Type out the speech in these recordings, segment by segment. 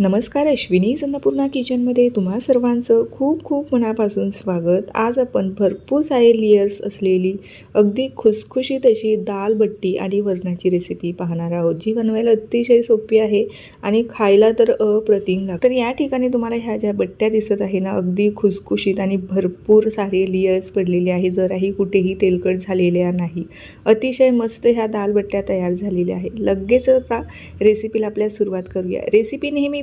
नमस्कार अश्विनी अन्नपूर्णा किचनमध्ये तुम्हा सर्वांचं खूप खूप मनापासून स्वागत. आज आपण भरपूर सारे लेयर्स असलेली अगदी खुसखुशीत अशी दाल बट्टी आणि वरणाची रेसिपी पाहणार आहोत जी बनवायला अतिशय सोपी आहे आणि खायला तर अप्रतिम लागतं. तर या ठिकाणी तुम्हाला ह्या ज्या बट्ट्या दिसत आहे ना अगदी खुसखुशीत आणि भरपूर सारे लेयर्स पडलेले आहे जराही कुठेही तेलकट झालेल्या नाही. अतिशय मस्त ह्या दाल बट्ट्या तयार झालेल्या आहे लगेच आता रेसिपीला आपल्या सुरुवात करूया. रेसिपी नेहमी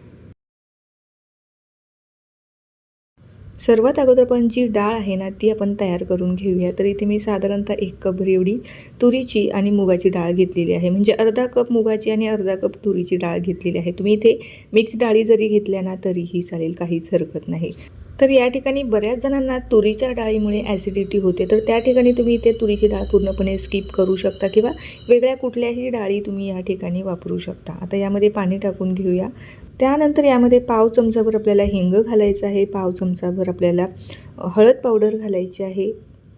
सर्वात अगोदर पण जी डाळ आहे ना ती आपण तयार करून घेऊया. तर इथे मी साधारणतः एक कप एवढी तुरीची आणि मुगाची डाळ घेतलेली आहे. म्हणजे अर्धा कप मुगाची आणि अर्धा कप तुरीची डाळ घेतलेली आहे. तुम्ही इथे मिक्स डाळी जरी घेतल्या ना तरीही चालेल काहीच हरकत नाही. तर या ठिकाणी बऱ्याच जणांना तुरीच्या डाळीमुळे ॲसिडिटी होते. तर त्या ठिकाणी तुम्ही इथे तुरीची डाळ पूर्णपणे स्किप करू शकता किंवा वेगळ्या कुठल्याही डाळी तुम्ही या ठिकाणी वापरू शकता. आता यामध्ये पाणी टाकून घेऊया. त्यानंतर यामध्ये पाव चमचाभर आपल्याला हिंग घालायचं आहे. पाव चमचाभर आपल्याला हळद पावडर घालायची आहे.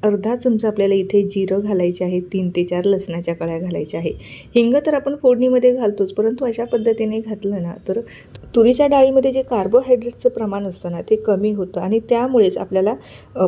अर्धा चमचा आपल्याला इथे जिरं घालायचे आहे तीन ते चार लसणाच्या कळ्या घालायच्या आहे. हिंग तर आपण फोडणीमध्ये घालतोच परंतु अशा पद्धतीने घातलं ना तर तुरीच्या डाळीमध्ये जे कार्बोहायड्रेटचं प्रमाण असतं ना ते कमी होतं आणि त्यामुळेच आपल्याला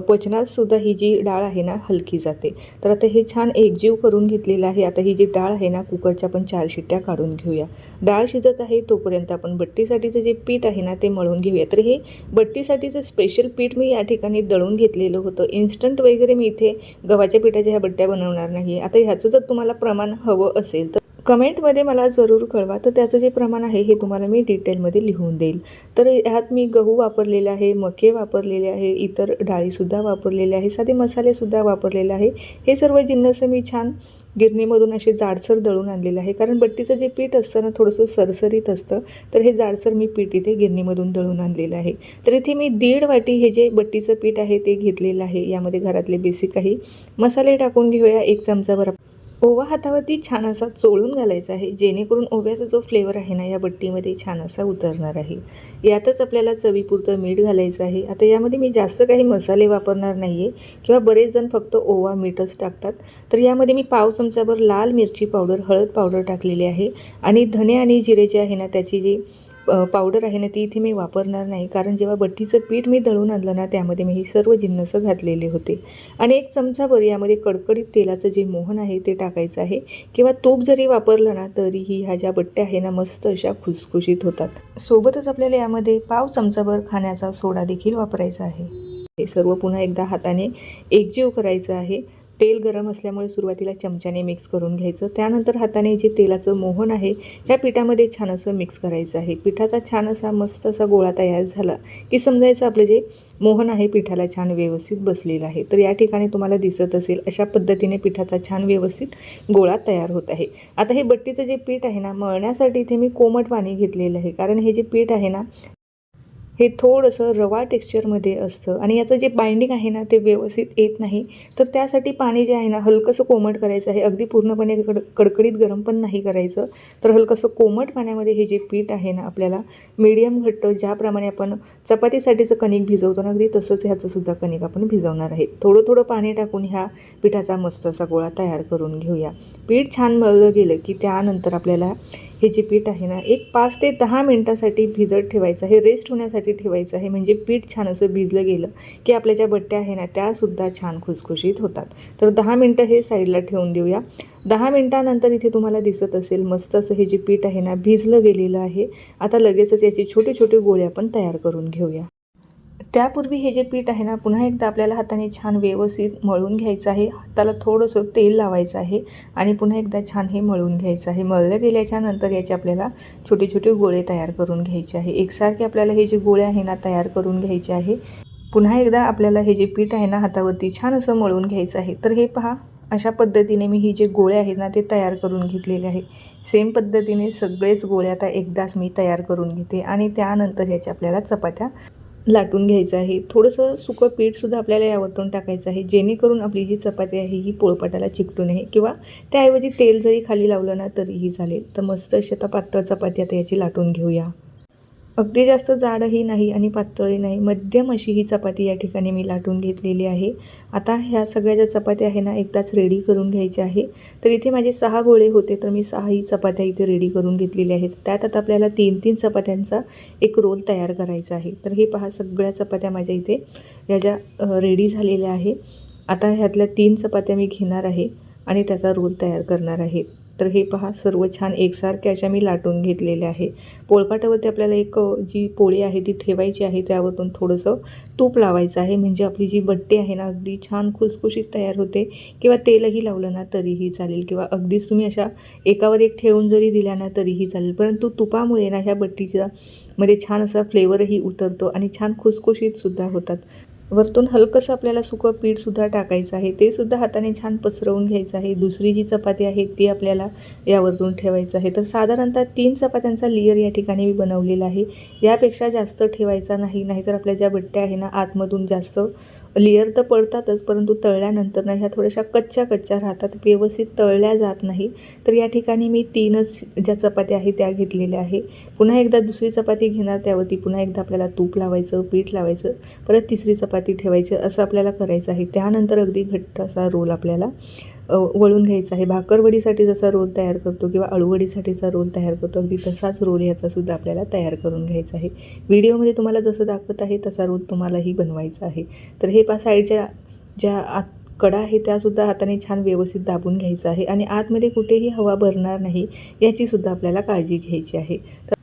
पचनातसुद्धा ही जी डाळ आहे ना हलकी जाते. तर आता हे छान एकजीव करून घेतलेलं आहे. आता ही जी डाळ आहे ना कुकरच्या आपण चार शिट्ट्या काढून घेऊया. डाळ शिजत आहे तोपर्यंत आपण बट्टीसाठीचं जे पीठ आहे ना ते मळून घेऊया. तर हे बट्टीसाठीचं स्पेशल पीठ मी या ठिकाणी दळून घेतलेलं होतं. इन्स्टंट वगैरे मी इथे गव्हाच्या पिठाच्या ह्या बट्ट्या बनवणार नाही. आता ह्याचं जर तुम्हाला प्रमाण हवं असेल तर कमेंटमध्ये मला जरूर कळवा. तर त्याचं जे प्रमाण आहे हे तुम्हाला मी डिटेलमध्ये लिहून देईल. तर ह्यात मी गहू वापरलेला आहे मके वापरलेले आहे इतर डाळीसुद्धा वापरलेले आहे साधे मसालेसुद्धा वापरलेले आहे. हे सर्व जिन्नस मी छान गिरणीमधून असे जाडसर दळून आणलेलं आहे. कारण बट्टीचं जे पीठ असतं ना थोडंसं सरसरीत असतं तर हे जाडसर मी पीठ इथे गिरणीमधून दळून आणलेलं आहे. तर इथे मी दीड वाटी हे जे बट्टीचं पीठ आहे ते घेतलेलं आहे. यामध्ये घरातले बेसिक काही मसाले टाकून घेऊया एक चमचाभर ओवा हातावरती छान असा चोळून घालायचा आहे. जेणेकरून ओव्याचा जो फ्लेवर आहे ना या बट्टीमध्ये छान असा उतरणार आहे. यातच आपल्याला चवीपुरतं मीठ घालायचं आहे. आता यामध्ये मी जास्त काही मसाले वापरणार नाही आहे किंवा बरेच जण फक्त ओवा मीठच टाकतात. तर यामध्ये मी पाव चमचाभर लाल मिरची पावडर हळद पावडर टाकलेली आहे. आणि धने आणि जिरे जे आहे ना त्याची जी पावडर आहे ना ती इथे मी वापरणार नाही. कारण जेव्हा बट्टीचं पीठ मी दळून आणलं ना त्यामध्ये मी हे सर्व जिन्नसं घातलेले होते. आणि एक चमचाभर यामध्ये कडकडीत तेलाचं जे मोहन आहे ते टाकायचं आहे. किंवा तूप जरी वापरलं ना तरीही ह्या ज्या बट्ट्या आहे ना मस्त अशा खुसखुशीत होतात. सोबतच आपल्याला यामध्ये पाव चमचाभर खाण्याचा सोडा देखील वापरायचा आहे. हे सर्व पुन्हा एकदा हाताने एकजीव करायचं आहे. तेल गरम असल्यामुळे सुरुवातीला चमच्याने मिक्स करून घ्यायचं. त्यानंतर हाताने जे तेलाचं मोहन आहे त्या पिठामध्ये छान असं मिक्स करायचं आहे. पिठाचा छान असा मस्त असा गोळा तयार झाला की समजायचं आपलं जे मोहन आहे पिठाला छान व्यवस्थित बसलेलं आहे. तर या ठिकाणी तुम्हाला दिसत असेल अशा पद्धतीने पिठाचा छान व्यवस्थित गोळा तयार होत आहे. आता हे बट्टीचं जे पीठ आहे ना मळण्यासाठी इथे मी कोमट पाणी घेतलेलं आहे. कारण हे जे पीठ आहे ना हे थोडंसं रवा टेक्स्चरमध्ये असतं. आणि याचं जे बाइंडिंग आहे ना ते व्यवस्थित येत नाही. तर त्यासाठी पाणी जे आहे ना हलकंसं कोमट करायचं आहे. अगदी पूर्णपणे कड कडकडीत गरम पण नाही करायचं. तर हलकंसं कोमट पाण्यामध्ये हे जे पीठ आहे ना आपल्याला मीडियम घट्ट ज्याप्रमाणे आपण चपातीसाठीचं कणिक भिजवतो ना अगदी तसंच ह्याचंसुद्धा कणिक आपण भिजवणार आहे. थोडं थोडं पाणी टाकून ह्या पिठाचा मस्त असा गोळा तयार करून घेऊया. पीठ छान मळलं गेलं की त्यानंतर आपल्याला हे जे पीठ आहे ना एक पाच ते दहा मिनटासाठी भिजत ठेवायचं आहे रेस्ट होण्यासाठी ठेवायचं आहे. म्हणजे पीठ छान असं भिजलं गेलं की आपल्या ज्या बट्ट्या आहे ना त्यासुद्धा छान खुसखुशीत होतात. तर दहा मिनटं हे साईडला ठेवून देऊया. दहा मिनटानंतर इथे तुम्हाला दिसत असेल मस्त असं हे जे पीठ आहे ना भिजलं गेलेलं आहे. आता लगेचच याचे छोटे छोटे गोळे आपण तयार करून घेऊया. त्यापूर्वी हे जे पीठ आहे ना पुन्हा एकदा आपल्याला हाताने छान व्यवस्थित मळून घ्यायचं आहे. हाताला थोडंसं तेल लावायचं आहे आणि पुन्हा एकदा छान हे मळून घ्यायचं आहे. मळलं गेल्याच्यानंतर याचे आपल्याला छोटे छोटे गोळे तयार करून घ्यायचे आहे. एकसारखे आपल्याला हे जे गोळे आहे ना तयार करून घ्यायचे आहे. पुन्हा एकदा आपल्याला हे जे पीठ आहे ना हातावरती छान असं मळून घ्यायचं आहे. तर हे पहा अशा पद्धतीने मी ही जे गोळे आहेत ना ते तयार करून घेतलेले आहे. सेम पद्धतीने सगळेच गोळे आता एकदाच मी तयार करून घेते आणि त्यानंतर याच्या आपल्याला चपात्या लाटून घ्यायचं आहे. थोडंसं सुकं पीठसुद्धा आपल्याला यावरतून टाकायचं आहे. जेणेकरून आपली जी चपाती आहे ही पोळपाटाला चिकटू नये किंवा त्याऐवजी तेल जरी खाली लावलं ना तरीही चालेल. तर मस्त अशी आता पातळ चपाती आता याची लाटून घेऊया. अगदी जास्त जाडही नाही आणि पातळही नाही. मध्यम अशी ही चपाती या ठिकाणी मी लाटून घेतलेली आहे. आता ह्या सगळ्या ज्या चपात्या आहे ना एकदाच रेडी करून घ्यायच्या आहे तर इथे माझे सहा गोळे होते तर मी सहाही चपात्या इथे रेडी करून घेतलेल्या आहेत. त्यात आता आपल्याला तीन तीन चपात्यांचा एक रोल तयार करायचा आहे. तर हे पहा सगळ्या चपात्या माझ्या इथे या ज्या रेडी झालेल्या आहे. आता ह्यातल्या तीन चपात्या मी घेणार आहे आणि त्याचा रोल तयार करणार आहे. तर हे पहा सर्व छान एकसारख्या अशा मी लाटून घेतलेल्या आहे. पोळपाटावरती आपल्याला एक जी पोळी आहे ती ठेवायची आहे त्यावरतून थोडंसं तूप लावायचं आहे. म्हणजे आपली जी बट्टी आहे ना अगदी छान खुसखुशीत तयार होते. किंवा तेलही लावलं ना तरीही चालेल. किंवा अगदीच तुम्ही अशा एकावर एक ठेवून जरी दिल्या ना तरीही चालेल. परंतु तुपामुळे ना ह्या बट्टीच्या मध्ये छान असा फ्लेवरही उतरतो आणि छान खुसखुशीतसुद्धा होतात. वरतून हलकंसं आपल्याला सुकं पीठसुद्धा टाकायचं आहे. ते सुद्धा हाताने छान पसरवून घ्यायचं आहे. दुसरी जी चपाती आहे ती आपल्याला यावरतून ठेवायचं आहे. तर साधारणतः तीन चपात्यांचा लेअर या ठिकाणी मी बनवलेला आहे. यापेक्षा जास्त ठेवायचा नाही नाहीतर आपल्या ज्या बट्ट्या आहे ना आतमधून जास्त लेअर तर पडतातच परंतु तळल्यानंतर ना ह्या थोड्याशा कच्च्या कच्च्या राहतात व्यवस्थित तळल्या जात नाही. तर या ठिकाणी मी तीनच ज्या चपात्या आहेत त्या घेतलेल्या आहे. पुन्हा एकदा दुसरी चपाती घेणार त्यावरती पुन्हा एकदा आपल्याला तूप लावायचं पीठ लावायचं परत तिसरी चपाती ठेवायची असं आपल्याला करायचं आहे. त्यानंतर अगदी घट्ट असा रोल आपल्याला वळून घ्यायचा आहे. भाकरवडीसाठी जसा रोल तयार करतो किंवा अळूवडीसाठीचा रोल तयार करतो अगदी तसाच रोल ह्याचासुद्धा आपल्याला तयार करून घ्यायचा आहे. व्हिडिओमध्ये तुम्हाला जसं दाखवत आहे तसा रोल तुम्हालाही बनवायचा आहे. तर हे पा साईडच्या ज्या आत कडा आहे त्यासुद्धा हाताने छान व्यवस्थित दाबून घ्यायचं आहे. आणि आतमध्ये कुठेही हवा भरणार नाही याचीसुद्धा आपल्याला काळजी घ्यायची आहे. तर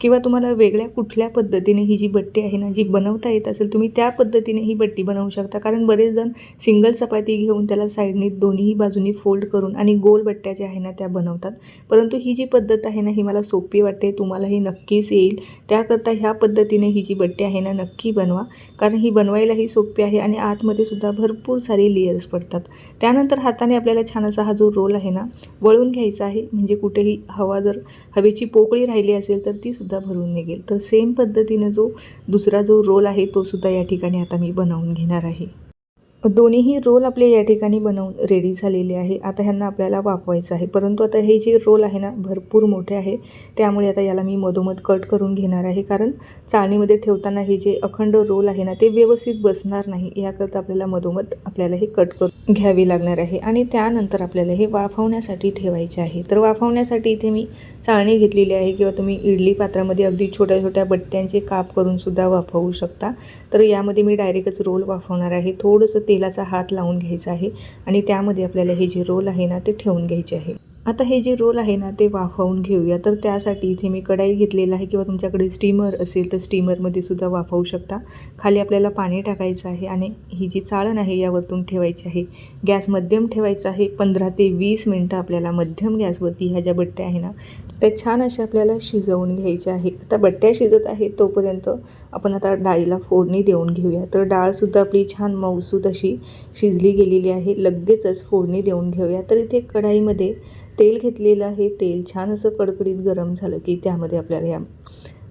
किंवा तुम्हाला वेगळ्या कुठल्या पद्धतीने ही जी बट्टी आहे ना जी बनवता येत असेल तुम्ही त्या पद्धतीने ही बट्टी बनवू शकता. कारण बरेच जण सिंगल चपाती घेऊन त्याला साईडने दोन्ही बाजूनी फोल्ड करून आणि गोल बट्ट्या ज्या आहे ना त्या बनवतात. परंतु ही जी पद्धत आहे ना ही मला सोपी वाटते तुम्हालाही नक्कीच येईल. त्याकरता ह्या पद्धतीने ही जी बट्टी आहे ना नक्की बनवा. कारण ही बनवायलाही सोपी आहे आणि आतमध्ये सुद्धा भरपूर सारे लेयर्स पडतात. त्यानंतर हाताने आपल्याला छान असा हा जो रोल आहे ना वळून घ्यायचा आहे. म्हणजे कुठेही हवा जर हवेची पोकळी राहिली असेल तर ती सुद्धा सुद्धा भरून निघेल. तर सेम पद्धतीने जो दुसरा जो रोल आहे तो सुद्धा या ठिकाणी आता मी बनवून घेणार आहे. दोन्हीही रोल आपले या ठिकाणी बनवून रेडी झालेले आहे. आता ह्यांना आपल्याला वाफवायचं आहे. परंतु आता हे जे रोल आहे ना भरपूर मोठे आहे. त्यामुळे आता याला मी मधोमध कट करून घेणार आहे. कारण चाळणीमध्ये ठेवताना हे जे अखंड रोल आहे ना ते व्यवस्थित बसणार नाही. याकरता आपल्याला मधोमध आपल्याला हे कट करू घ्यावी लागणार आहे. आणि त्यानंतर आपल्याला हे वाफवण्यासाठी ठेवायचे आहे. तर वाफवण्यासाठी इथे मी चाळणी घेतलेली आहे किंवा तुम्ही इडली पात्रामध्ये अगदी छोट्या छोट्या बट्ट्यांचे काप करूनसुद्धा वाफवू शकता. तर यामध्ये मी डायरेक्टच रोल वाफवणार आहे. थोडंसं तेलाचा हात लावून घ्यायचा आहे. आणि त्यामध्ये आपल्याला हे जे रोल आहे ना ते ठेवून घ्यायचे आहे. आता हे जे रोल आहे ना ते वाफवून घेऊया. तर त्यासाठी इथे मी कढाई घेतलेला आहे किंवा तुमच्याकडे स्टीमर असेल तर स्टीमरमध्ये सुद्धा वाफवू शकता. खाली आपल्याला पाणी टाकायचं आहे आणि ही जी चाळण आहे यावरतून ठेवायची आहे. गॅस मध्यम ठेवायचा आहे. पंधरा ते वीस मिनटं आपल्याला मध्यम गॅसवरती ह्या ज्या बट्ट्या आहे ना त्या छान अशा आपल्याला शिजवून घ्यायच्या आहे आता बट्ट्या शिजत आहे तोपर्यंत आपण आता डाळीला फोडणी देऊन घेऊया. तर डाळसुद्धा आपली छान मऊसूद अशी शिजली गेलेली आहे. लगेचच फोडणी देऊन घेऊया. तर इथे कढाईमध्ये तेल घेतलेलं आहे. तेल छान असं कडकडीत गरम झालं की त्यामध्ये आपल्याला या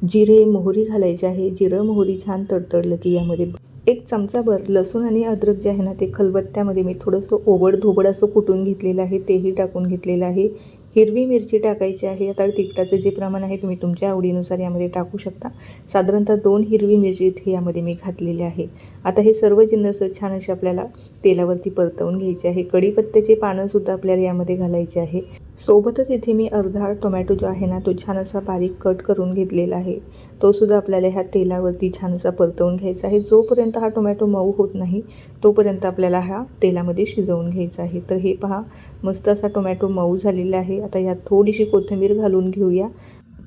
जिरे मोहरी घालायचे आहे. जिरं मोहरी छान तडतडलं की यामध्ये एक चमचाभर लसूण आणि अद्रक जे आहे ना ते खलबत्त्यामध्ये मी थोडंसं ओबड धोबड असं कुटून घेतलेलं आहे. तेही टाकून घेतलेलं आहे. हिरवी मिरची टाकायची आहे. आता तिखटाचं जे प्रमाण आहे तुम्ही तुमच्या आवडीनुसार यामध्ये टाकू शकता. साधारणतः दोन हिरवी मिरची इथे यामध्ये मी घातलेले आहे. आता हे सर्व जिन्नस छान असे आपल्याला तेलावरती परतवून घ्यायचे आहे. कढीपत्त्याचे पानंसुद्धा आपल्याला यामध्ये घालायचे आहे. सोबतच इथे मी अर्धा टोमॅटो जो आहे ना तो छान असा बारीक कट करून घेतलेला आहे. तोसुद्धा आपल्याला ह्या तेलावरती छान असा परतवून घ्यायचा आहे. जोपर्यंत हा टोमॅटो मऊ होत नाही तोपर्यंत आपल्याला हा तेलामध्ये शिजवून घ्यायचा आहे. तर हे पहा मस्त असा टोमॅटो मऊ झालेला आहे. आता यात थोडीशी कोथिंबीर घालून घेऊया.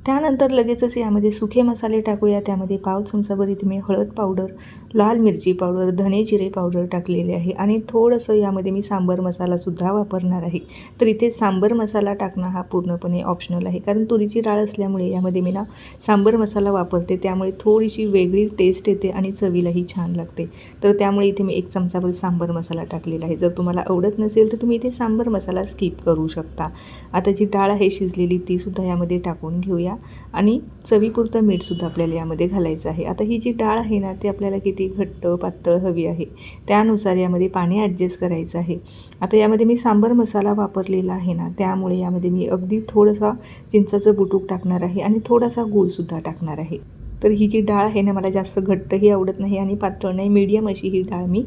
त्यानंतर लगेचच यामध्ये सुखे मसाले टाकूया. त्यामध्ये पाव चमचाभर इथे मी हळद पावडर लाल मिरची पावडर धने जिरे पावडर टाकलेले आहे आणि थोडंसं यामध्ये मी सांबर मसालासुद्धा वापरणार आहे. तर इथे सांबर मसाला टाकणं हा पूर्णपणे ऑप्शनल आहे. कारण तुरीची डाळ असल्यामुळे यामध्ये मी ना सांबर मसाला वापरते. त्यामुळे थोडीशी वेगळी टेस्ट येते आणि चवीलाही छान लागते. तर त्यामुळे इथे मी एक चमचाभर सांबर मसाला टाकलेला आहे. जर तुम्हाला आवडत नसेल तर तुम्ही इथे सांबर मसाला स्किप करू शकता. आता जी डाळ आहे शिजलेली तीसुद्धा यामध्ये टाकून घेऊया. घ्या आणि चवीपुरतं मीठसुद्धा आपल्याला यामध्ये घालायचं आहे. आता ही जी डाळ आहे ना ती आपल्याला किती घट्ट पातळ हवी आहे त्यानुसार यामध्ये पाणी ॲडजस्ट करायचं आहे. आता यामध्ये मी सांबर मसाला वापरलेला आहे ना त्यामुळे यामध्ये मी अगदी थोडासा चिंचाचं बुटूक टाकणार आहे आणि थोडासा गूळसुद्धा टाकणार आहे. तर ही जी डाळ आहे ना मला जास्त घट्टही आवडत नाही आणि पातळ नाही मीडियम अशी ही डाळ मी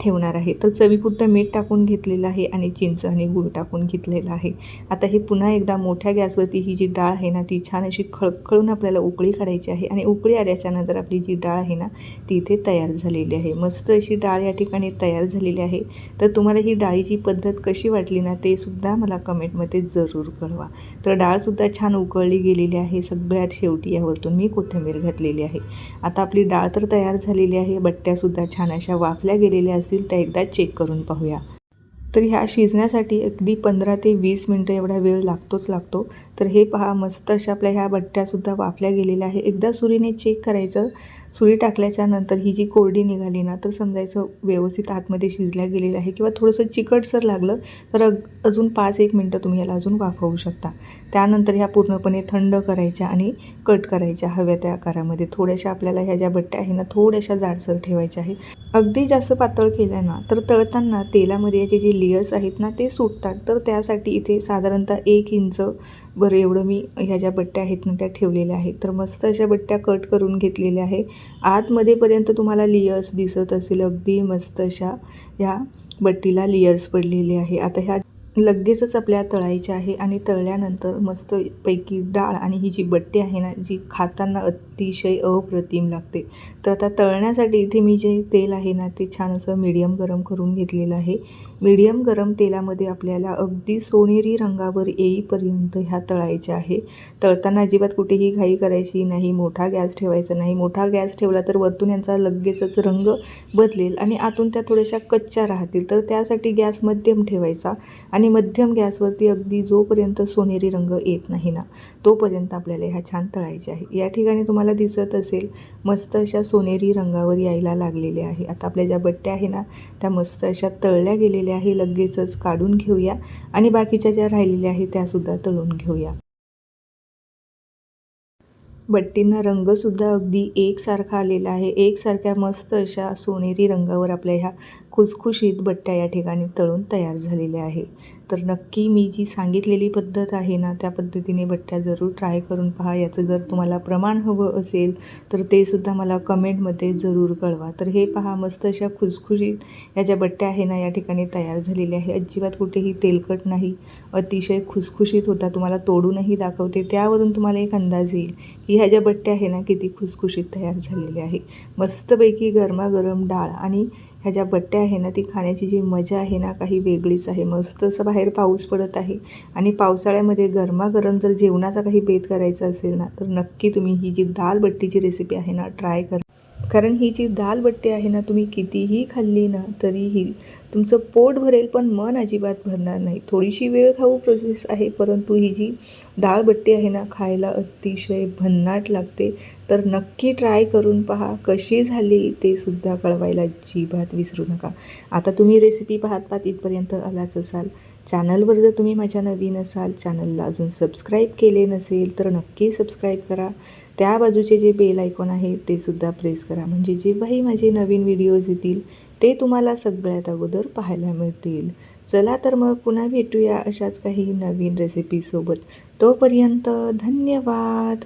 ठेवणार आहे. तर चवीपुरतं मीठ टाकून घेतलेलं आहे आणि चिंच आणि गूळ टाकून घेतलेलं आहे. आता हे पुन्हा एकदा मोठ्या गॅसवरती ही जी डाळ आहे ना ती छान अशी खळखळून आपल्याला उकळी काढायची आहे आणि उकळी आल्याच्यानंतर आपली जी डाळ आहे ना ती इथे तयार झालेली आहे. मस्त अशी डाळ या ठिकाणी तयार झालेली आहे. तर तुम्हाला ही डाळीची पद्धत कशी वाटली ना ते सुद्धा मला कमेंटमध्ये जरूर कळवा. तर डाळसुद्धा छान उकळली गेलेली आहे. सगळ्यात शेवटी यावरतून मी कोथिंबीर घातलेली आहे. आता आपली डाळ तर तयार झालेली आहे. बट्ट्यासुद्धा छान अशा वाफल्या गेलेल्या असतील त्या एकदा चेक करून पाहूया. तर ह्या शिजण्यासाठी अगदी पंधरा ते वीस मिनटं एवढा वेळ लागतोच लागतो. तर हे पहा मस्त अशा आपल्या ह्या बट्ट्यासुद्धा वाफल्या गेलेल्या आहे एकदा सुरीने चेक करायचं सुरी टाकल्याच्या नंतर ही जी कोरडी निघाली ना तर समजायचं व्यवस्थित आतमध्ये शिजल्या गेलेलं आहे किंवा थोडंसं चिकटसर लागलं तर अग अजून पाच एक मिनटं तुम्ही याला अजून वाफवू शकता. त्यानंतर ह्या पूर्णपणे थंड करायच्या आणि कट करायच्या हव्या त्या आकारामध्ये. थोड्याशा आपल्याला ह्या ज्या बट्ट्या आहे ना थोड्याशा जाडसर ठेवायच्या आहे अगदी जास्त पातळ केल्या ना तर तळताना तेलामध्ये याचे जे लेयर्स आहेत ना ते सुटतात. तर त्यासाठी इथे साधारणतः एक इंच बरं एवढं मी ह्या ज्या बट्ट्या आहेत ना त्या ठेवलेल्या आहेत. तर मस्त अशा बट्ट्या कट करून घेतलेल्या आहे आतमध्येपर्यंत तुम्हाला लेयर्स दिसत असेल. अगदी मस्त अशा ह्या बट्टीला लेयर्स पडलेले आहे. आता ह्या लगेचच आपल्या तळायच्या आहे आणि तळल्यानंतर मस्तपैकी डाळ आणि ही जी बट्टी आहे ना जी खाताना अतिशय अप्रतिम लागते. तर आता तळण्यासाठी इथे मी जे तेल आहे ना ते छान असं मीडियम गरम करून घेतलेलं आहे. मीडियम गरम तेलामध्ये आपल्याला अगदी सोनेरी रंगावर येईपर्यंत ह्या तळायच्या आहे. तळताना अजिबात कुठेही घाई करायची नाही मोठा गॅस ठेवायचा नाही. मोठा गॅस ठेवला तर वरतून यांचा लगेचच रंग बदलेल आणि आतून त्या थोड्याशा कच्च्या राहतील. तर त्यासाठी गॅस मध्यम ठेवायचा आणि मध्यम गॅसवरती अगदी जोपर्यंत सोनेरी रंग येत नाही ना तोपर्यंत आपल्याला ह्या छान तळायच्या आहे. या ठिकाणी तुम्हाला दिसत असेल मस्त अशा सोनेरी रंगावर यायला लागलेल्या आहे. आता आपल्या ज्या बट्ट्या आहे ना त्या मस्त अशा तळल्या गेलेल्या आहे लगेचच काढून घेऊया. आणि बाकीच्या ज्या राहिलेल्या आहेत त्यासुद्धा तळून घेऊया. बट्टींना रंगसुद्धा अगदी एकसारखा आलेला आहे. एकसारख्या मस्त अशा सोनेरी रंगावर आपल्या ह्या खुसखुशीत बट्ट्या या ठिकाणी तळून तयार झालेल्या आहे. तर नक्की मी जी सांगितलेली पद्धत आहे ना त्या पद्धतीने बट्ट्या जरूर ट्राय करून पहा. याचं जर तुम्हाला प्रमाण हवं असेल तर ते सुद्धा मला कमेंटमध्ये जरूर कळवा. तर हे पहा मस्त अशा खुसखुशीत ह्या ज्या बट्ट्या आहे ना या ठिकाणी तयार झालेल्या आहे अजिबात कुठेही तेलकट नाही. अतिशय खुसखुशीत होता. तुम्हाला तोडूनही दाखवते. त्यावरून तुम्हाला एक अंदाज येईल की ह्या ज्या बट्ट्या आहे ना किती खुसखुशीत तयार झालेल्या आहे मस्तपैकी गरमागरम डाळ आणि ह्या ज्या बट्ट्या आहे ना ती खाण्याची जी मजा आहे ना काही वेगळीच आहे. मस्त असं बाहेर पाऊस पडत आहे आणि पावसाळ्यामध्ये गरमागरम जर जेवणाचा काही बेत करायचा असेल ना तर नक्की तुम्ही ही जी दाल बट्टीची रेसिपी आहे ना ट्राय करा. कारण ही जी दाल बट्टी आहे ना तुम्ही कितीही खाल्ली ना तरीही तुमचं पोट भरेल पण मन अजिबात भरणार नाही. थोडीशी वेळ खाऊ प्रोसेस आहे परंतु ही जी दाळ बट्टी आहे ना खायला अतिशय भन्नाट लागते. तर नक्की ट्राय करून पहा कशी झाली ते सुद्धा कळवायला अजिबात विसरू नका. आता तुम्ही रेसिपी पाहत पाहत इथपर्यंत आलाच असाल. चॅनलवर जर तुम्ही माझ्या नवीन असाल चॅनलला अजून सबस्क्राईब केले नसेल तर नक्की सबस्क्राईब करा. त्या बाजूचे जे बेल आयकॉन आहे ते सुद्धा प्रेस करा. म्हणजे जेव्हाही माझे नवीन व्हिडिओज येतील ते तुम्हाला सगळ्यात अगोदर पाहायला मिळतील. चला तर मग पुन्हा भेटूया अशाच काही नवीन रेसिपीसोबत तोपर्यंत धन्यवाद!